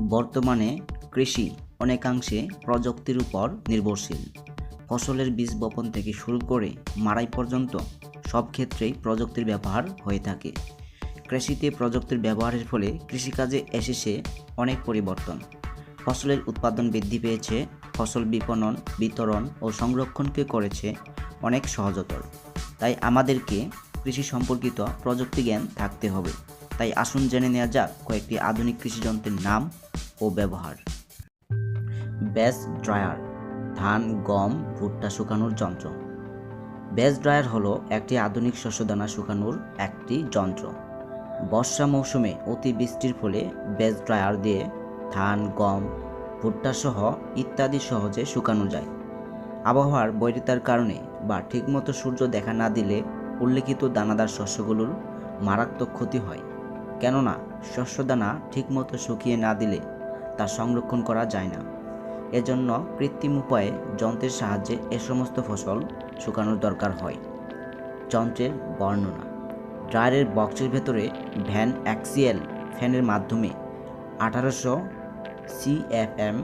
বর্তমানে কৃষি অনেকাংশে প্রযুক্তির উপর নির্ভরশীল। ফসলের বীজ বপন থেকে শুরু করে মাড়াই পর্যন্ত সব ক্ষেত্রেই প্রযুক্তির ব্যবহার হয়ে থাকে। কৃষিতে প্রযুক্তির ব্যবহারের ফলে কৃষিকাজে এসেছে অনেক পরিবর্তন। ফসলের উৎপাদন বৃদ্ধি পেয়েছে, ফসল বিপণন, বিতরণ ও সংরক্ষণকে করেছে অনেক সহজতর। তাই আমাদেরকে কৃষি সম্পর্কিত প্রযুক্তি জ্ঞান থাকতে হবে। তাই আসুন জেনে নেওয়া যাক কয়েকটি আধুনিক কৃষিযন্ত্রের নাম ও ব্যবহার। ব্যাস ড্রায়ার, ধান, গম, ভুট্টা শুকানোর যন্ত্র। ব্যাস ড্রায়ার হলো একটি আধুনিক শস্যদানা শুকানোর একটি যন্ত্র। বর্ষা মৌসুমে অতি বৃষ্টির ফলে ব্যাস ড্রায়ার দিয়ে ধান, গম, ভুট্টা সহ ইত্যাদি সহজে শুকানো যায়। আবহাওয়ার বৈরিতার কারণে বা ঠিকমতো সূর্য দেখা না দিলে উল্লেখিত দানাদার শস্যগুলোর মারাত্মক ক্ষতি হয়। কেননা, শস্যদানা ঠিকমতো শুকিয়ে না দিলে তা সংরক্ষণ করা যায় না। এজন্য কৃত্রিম উপায়ে যন্ত্রের সাহায্যে এ সমস্ত ফসল শুকানোর দরকার হয়। যন্ত্রের বর্ণনা। ড্রায়ারের বক্সের ভেতরে ভ্যান অ্যাক্সিয়েল ফ্যানের মাধ্যমে আঠারোশো সিএফএম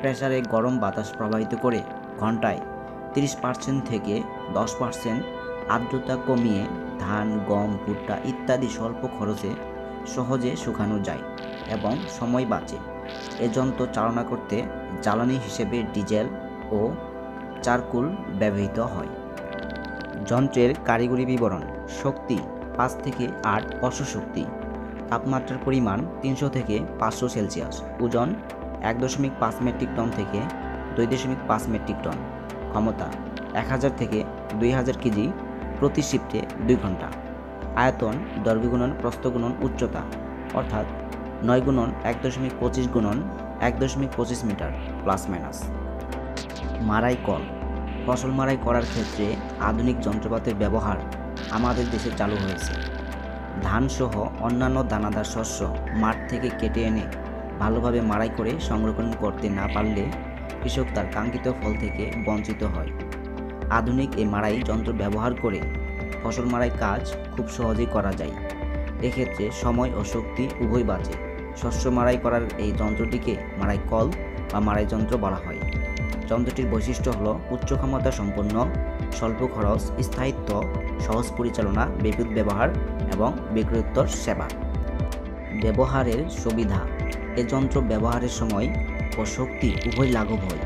প্রেসারে গরম বাতাস প্রবাহিত করে ঘন্টায় তিরিশ পার্সেন্ট থেকে দশ পার্সেন্ট আর্দ্রতা কমিয়ে ধান, গম, ভুট্টা ইত্যাদি স্বল্প খরচে সহজে শুকানো যায় এবং সময় বাঁচে। এ যন্ত্র চালনা করতে জ্বালানি হিসেবে ডিজেল ও চারকুল ব্যবহৃত হয়। যন্ত্রের কারিগরি বিবরণ, শক্তি পাঁচ থেকে আট অশ্বশক্তি তাপমাত্রার পরিমাণ তিনশো থেকে পাঁচশো সেলসিয়াস, ওজন এক দশমিক পাঁচ মেট্রিক টন থেকে দুই দশমিক পাঁচ মেট্রিক টন, ক্ষমতা এক হাজার থেকে দুই হাজার কেজি প্রতি শিফটে দুই ঘণ্টা। আয়তন দৈর্ঘ্য গুণন প্রস্থ উচ্চতা, অর্থাৎ নয় গুণন এক দশমিক পঁচিশ গুণন এক দশমিক পঁচিশ মিটার প্লাস মাইনাস মারাই কল। ফসল মারাই করার ক্ষেত্রে আধুনিক যন্ত্রপাতির ব্যবহার আমাদের দেশে চালু হয়েছে। ধানসহ অন্যান্য দানাদার শস্য মাঠ থেকে কেটে এনে ভালোভাবে মারাই করে সংরক্ষণ করতে না পারলে কৃষক তার কাঙ্ক্ষিত ফল থেকে বঞ্চিত হয়। আধুনিক এই মাড়াই যন্ত্র ব্যবহার করে ফসল মারাই কাজ খুব সহজেই করা যায়। এক্ষেত্রে সময় ও শক্তি উভয় বাঁচে। শস্য মাড়াই করার এই যন্ত্রটিকে মাড়াই কল বা মাড়াই যন্ত্র বলা হয়। যন্ত্রটির বৈশিষ্ট্য হলো উচ্চ ক্ষমতা সম্পন্ন, স্বল্প খরচ, স্থায়িত্ব, সহজ পরিচালনা, বিদ্যুৎ ব্যবহার এবং বিক্রয়োত্তর সেবা। ব্যবহারের সুবিধা। এ যন্ত্র ব্যবহারের সময় ও শক্তি উভয় লাঘব হয়।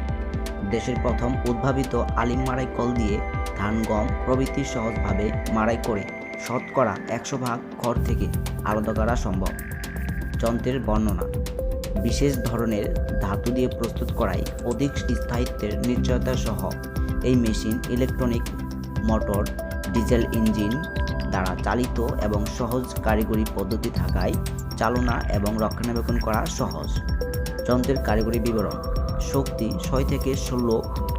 দেশের প্রথম উদ্ভাবিত আলিম মাড়াই কল দিয়ে ধান, গম প্রভৃতি সহজভাবে মাড়াই করে শতকরা একশো ভাগ খড় থেকে আলাদা করা সম্ভব। যন্ত্রের বর্ণনা। বিশেষ ধরনের ধাতু দিয়ে প্রস্তুত করায় অধিক স্থায়িত্বের নিশ্চয়তা সহ এই machine electronic motor, diesel engine দ্বারা চালিত এবং সহজ কারিগরি পদ্ধতি থাকায় চালনা এবং রক্ষণাবেক্ষণ করা সহজ। যন্ত্রের কারিগরি বিবরণ, শক্তি ছয় থেকে ষোলো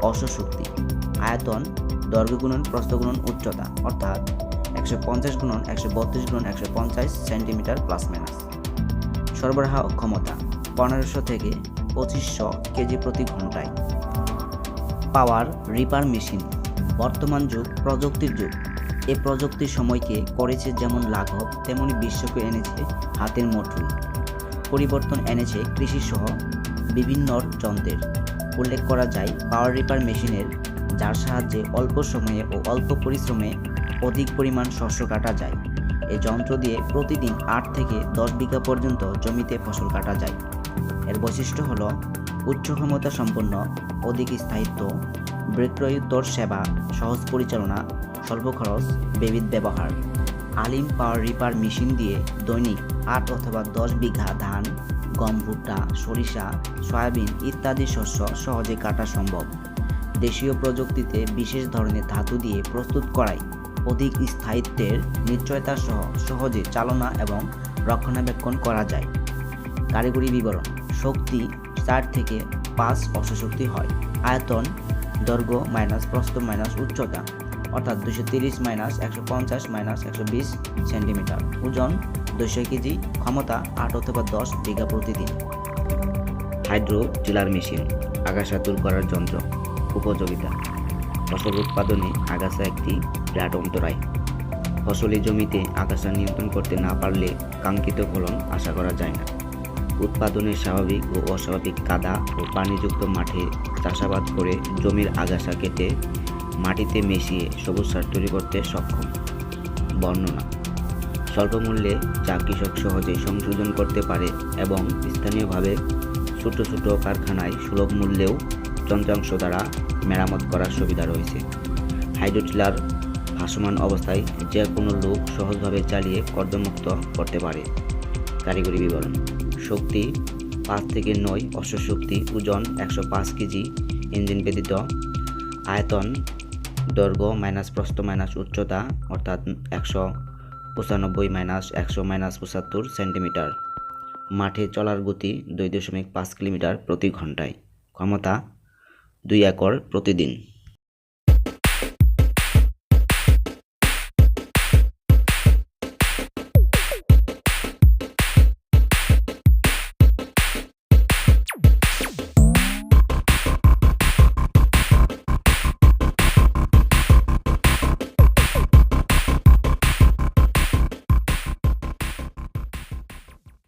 অশ্বশক্তি আয়তন দৈর্ঘ্য গুণন উচ্চতা, অর্থাৎ একশো পঞ্চাশ গুণন একশো বত্রিশ গুণন একশো পঞ্চাশ সেন্টিমিটার প্লাস মাইনাস। সরবরাহ ক্ষমতা পনেরোশো থেকে পঁচিশশো কেজি প্রতি ঘন্টায়। পাওয়ার রিপার মেশিন, বর্তমান যুগ, প্রযুক্তির যুগ। এ প্রযুক্তির সময়কে করেছে যেমন লাঘব, তেমনি বিশ্বকে এনেছে হাতের মুঠোয় পরিবর্তন এনেছে কৃষি সহ বিভিন্ন যন্ত্রের। উল্লেখ করা যায়, পাওয়ার রিপার মেশিনের, যার সাহায্যে অল্প সময়ে ও অল্প পরিশ্রমে অধিক পরিমাণ শস্য কাটা যায়। এই যন্ত্র দিয়ে প্রতিদিন আট থেকে দশ বিঘা পর্যন্ত জমিতে ফসল কাটা যায়। এর বৈশিষ্ট্য হল উচ্চ ক্ষমতা সম্পন্ন, অধিক স্থায়িত্ব বিক্রয়োত্তর সেবা, সহজ পরিচালনা, স্বল্প খরচ, বিবিধ ব্যবহার। আলিম পাওয়ার রিপার মেশিন দিয়ে দৈনিক আট অথবা দশ বিঘা ধান, গম, ভুট্টা, সরিষা, সয়াবিন ইত্যাদি শস্য সহজে কাটা সম্ভব। দেশীয় প্রযুক্তিতে বিশেষ ধরনের ধাতু দিয়ে প্রস্তুত করায় অধিক স্থায়িত্বের নিশ্চয়তা সহ, সহজে চালনা এবং রক্ষণাবেক্ষণ করা যায়। কারিগরি বিবরণ, শক্তি চার থেকে পাঁচ অশ্বশক্তি হয়। আয়তন, দৈর্ঘ্য মাইনাস প্রস্থ মাইনাস উচ্চতা, অর্থাৎ দুশো তিরিশ মাইনাস একশো পঞ্চাশ মাইনাস একশো বিশ সেন্টিমিটার। ওজন দুশো কেজি, ক্ষমতা আট অথবা দশ বিঘা প্রতিদিন। হাইড্রো টিলার মেশিন, আগাছা দূর করার যন্ত্র, উপযোগিতা। ফসল উৎপাদনে আগাছা একটি বিরাট অন্তরায়। ফসলি জমিতে আগাছা নিয়ন্ত্রণ করতে না পারলে কাঙ্ক্ষিত ফলন আশা করা যায় না। উৎপাদনে স্বাভাবিক ও অস্বাভাবিক কাদা ও পানিযুক্ত মাঠে চাষাবাদ করে জমির আগাছা কেটে মাটিতে মিশিয়ে সবুজ সার তৈরি করতে সক্ষম। বর্ণনা স্বল্প মূল্যে যা কৃষক সহজেই সংশোধন করতে পারে এবং স্থানীয়ভাবে ছোট ছোট কারখানায় সুলভ মূল্যেও যন্ত্রাংশ দ্বারা মেরামত করার সুবিধা রয়েছে। হাইড্রোটিলার ভাসমান অবস্থায় যে কোনো লোক সহজভাবে চালিয়ে কর্দমুক্ত করতে পারে। কারিগরি বিবরণ। শক্তি পাঁচ থেকে নয় অশ্বশক্তি ওজন একশো পাঁচ কেজি, ইঞ্জিন ব্যতীত আয়তন দৈর্ঘ্য মাইনাস প্রস্থ মাইনাস উচ্চতা, অর্থাৎ একশো পঁচানব্বই মাইনাস একশো মাইনাস পঁচাত্তর সেন্টিমিটার। মাঠে চলার গতি দুই দশমিক পাঁচ কিলোমিটার প্রতি ঘন্টায়। ক্ষমতা দুই একর প্রতিদিন।